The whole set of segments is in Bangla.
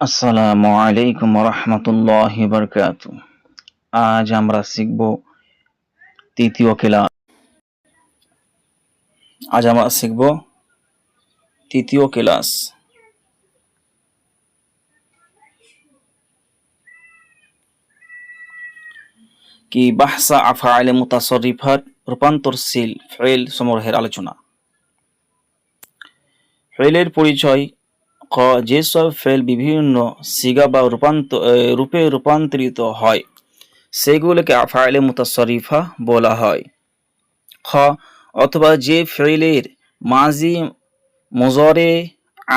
আসসালামু আলাইকুম রহমতুল্লাহ বরকাত আজ আমরা শিখব তৃতীয় ক্লাস। আজ আমরা শিখব তৃতীয় ক্লাস। কি বাহসা আফআল মুতাসরিফাত রূপান্তরশীল ফেল সমূহের আলোচনা। ফেলের পরিচয় ক যেসব ফেল বিভিন্ন সিগা বা রূপান্তর রূপে রূপান্তরিত হয়, সেগুলোকে আফাইলে মুতাসরিফা বলা হয়। খ, অথবা যে ফেলের মাজি মজরে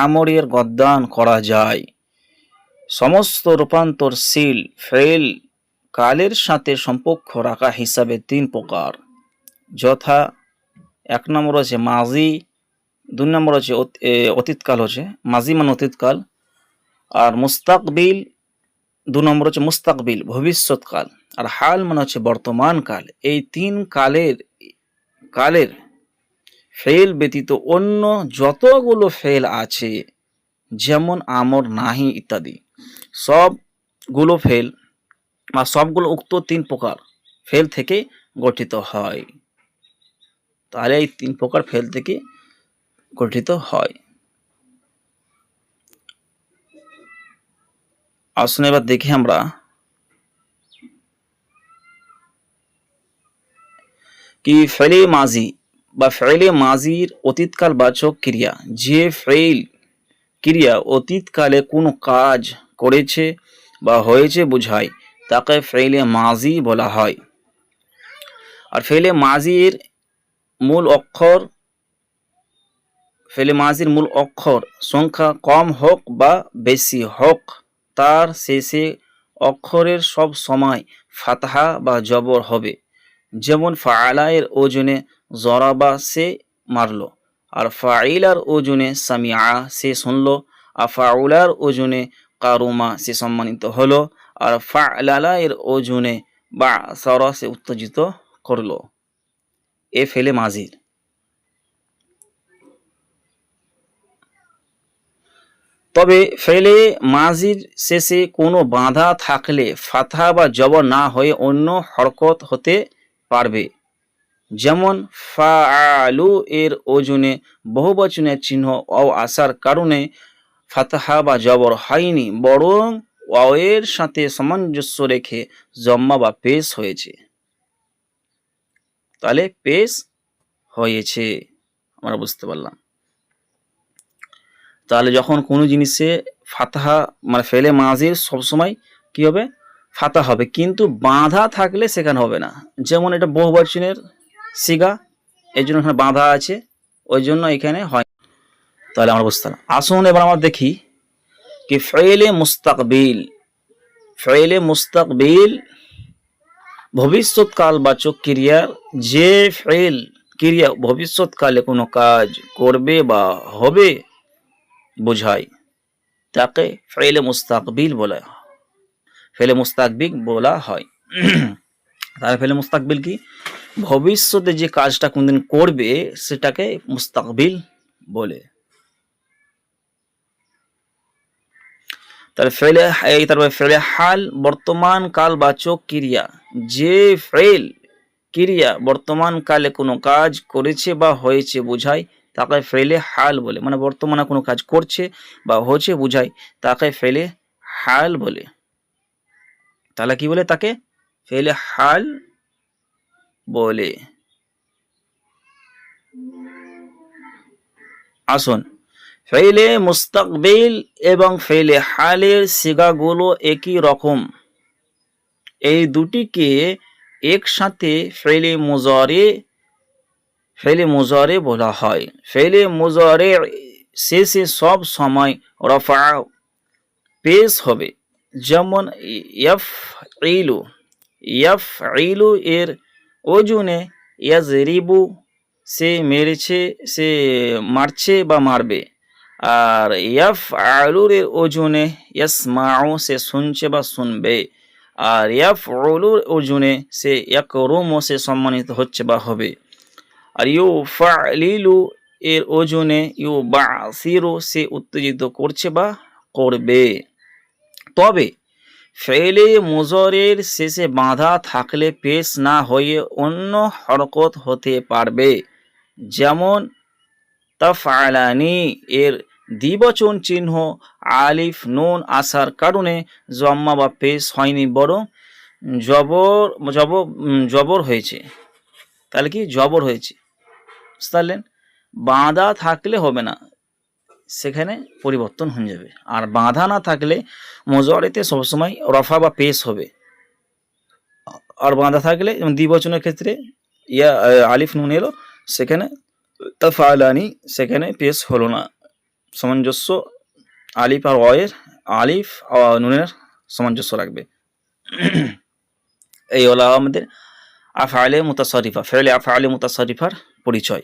আমরের গদ্দান করা যায়। সমস্ত রূপান্তরশীল ফেল কালের সাথে সম্পর্ক রাখা হিসাবে তিন প্রকার। যথা এক নম্বর আছে মাজি দুই নম্বর হচ্ছে অত- অতীতকাল হচ্ছে মাজি মানে অতীতকাল। আর মুস্তাকবিল, দু নম্বর হচ্ছে মুস্তাকবিল, ভবিষ্যৎকাল। আর হাল মানে হচ্ছে বর্তমান কাল এই তিন কালের কালের ফেল ব্যতীত অন্য যতগুলো ফেল আছে, যেমন আমর, নাহি ইত্যাদি, সবগুলো ফেল বা সবগুলো উক্ত তিন প্রকার ফেল থেকে গঠিত হয়। তাহলে এই তিন প্রকার ফেল থেকে গঠিত হয়। আসুন এবার দেখি আমরা। কি ফেলে মাজি বা ফেলে মাজির অতীতকাল বাচক ক্রিয়া? যে ফেল ক্রিয়া অতীতকালে কোনো কাজ করেছে বা হয়েছে বোঝায়, তাকে ফেলে মাজি বলা হয়। আর ফেলে মাজির মূল অক্ষর ফেলে মাজির মূল অক্ষর, সংখ্যা কম হোক বা বেশি হোক, তার শেষে অক্ষরের সব সময় ফাতহা বা জবর হবে। যেমন ফালায়ের ওজনে জরাবা সে মারলো, আর ফাইলার ওজনে সামিয়া সে শুনল, আর ফাউলার ওজনে কারুমা সে সম্মানিত হলো, আর ফালালা এর ওজনে বা সরা সে উত্তেজিত করল। এ ফেলে মাজির। তবে ফেলে মাজির শেষে কোনো বাঁধা থাকলে ফাথা বা জবর না হয়ে অন্য হরকত হতে পারবে। যেমন, ফাআলু এর ওজনে বহুবচনের চিহ্ন অ আসার কারণে ফাতাহা বা জবর হয়নি, বরং ওয়ের সাথে সামঞ্জস্য রেখে জম্মা বা পেশ হয়েছে। তাহলে পেশ হয়েছে, আমরা বুঝতে পারলাম। তাহলে যখন কোনো জিনিসে ফাতাহা মানে ফেলে মাঝির সবসময় কি হবে? ফাতা হবে। কিন্তু বাঁধা থাকলে সেখানে হবে না। যেমন এটা বহুবচনের সিগা এই জন্য এখানে বাঁধা আছে, ওই জন্য এখানে হয়। তাহলে আমরা বুঝতে পারলাম। আসুন এবার আমরা দেখি কি ফেলে মুস্তাকবিল ফেলে মুস্তাকবিল ভবিষ্যৎকাল বাচক ক্রিয়ার যে ফেল ক্রিয়া ভবিষ্যৎকালে কোনো কাজ করবে বা হবে বোঝায়। তাকে ফেলে মুস্তাকবিল বলা ফেলে মুস্তাকবিল বলা হয়। তাহলে ফেলে মুস্তাকবিল কি? ভবিষ্যতে যে কাজটা কোনদিন করবে, সেটাকে মুস্তাকবিল বলে। তাহলে ফেলে, এই তারপরে ফেলে হাল, বর্তমান কাল বাচক ক্রিয়া। যে ফেল ক্রিয়া বর্তমান কালে কোনো কাজ করেছে বা হয়েছে, বোঝায় তাকে ফেলে হাল বলে মানে বর্তমানে কোনো কাজ করছে বা হচ্ছে বোঝায় তাকে ফেলে হাল বলে। তাহলে কি বলে তাকে? ফেলে হাল বলে। আসুন, ফেলে মুস্তাকবিল এবং ফেলে হালের সিগাগুলো একই রকম। এই দুটিকে একসাথে ফেলে মুজারে ফেলে মুজারে বলা হয়। ফেলে মুজারে শেষে সব সময় রফা পেশ হবে। যেমন ইয়াফ ইলু ইয়াফ ইলু এর ওজনে ইয়াজরিবু, সে মেরেছে, সে মারছে বা মারবে। আর ইয়াফ আলুর এর ওজনে ইয়াস মাও সে শুনছে বা শুনবে। আর ইয়াফ উলুর ওজনে সে ইয়াকরুমু, সে সম্মানিত হচ্ছে বা হবে। আর ইউ ফালিলু এর ওজনে ইউ বাসিরু সে উত্তেজিত করছে বা করবে। তবে ফেলে মুজরের শেষে বাঁধা থাকলে পেশ না হয়ে অন্য হরকত হতে পারবে। যেমন তাফআলানি এর দ্বিবচন চিহ্ন আলিফ নুন আসার কারণে জম্মা বা পেশ হয়নি বরং জবর উম, জবর হয়েছে। তাহলে কি? জবর হয়েছে। বুঝতে বাঁধা থাকলে হবে না, সেখানে পরিবর্তন হয়ে যাবে। আর বাঁধা না থাকলে মজরেতে সবসময় রফা বা পেশ হবে। আর বাঁধা থাকলে যেমন দ্বিবচনের ক্ষেত্রে ইয়া আলিফ নুন এলো, সেখানে তাফালানি, সেখানে পেশ হলো না। সামঞ্জস্য আলিফ আর অয়ের আলিফ নুনের সামঞ্জস্য রাখবে। এই হলো আমাদের আফআলে মুতাসারিফা ফেলে আফআলে মুতাসারিফার পরিচয়।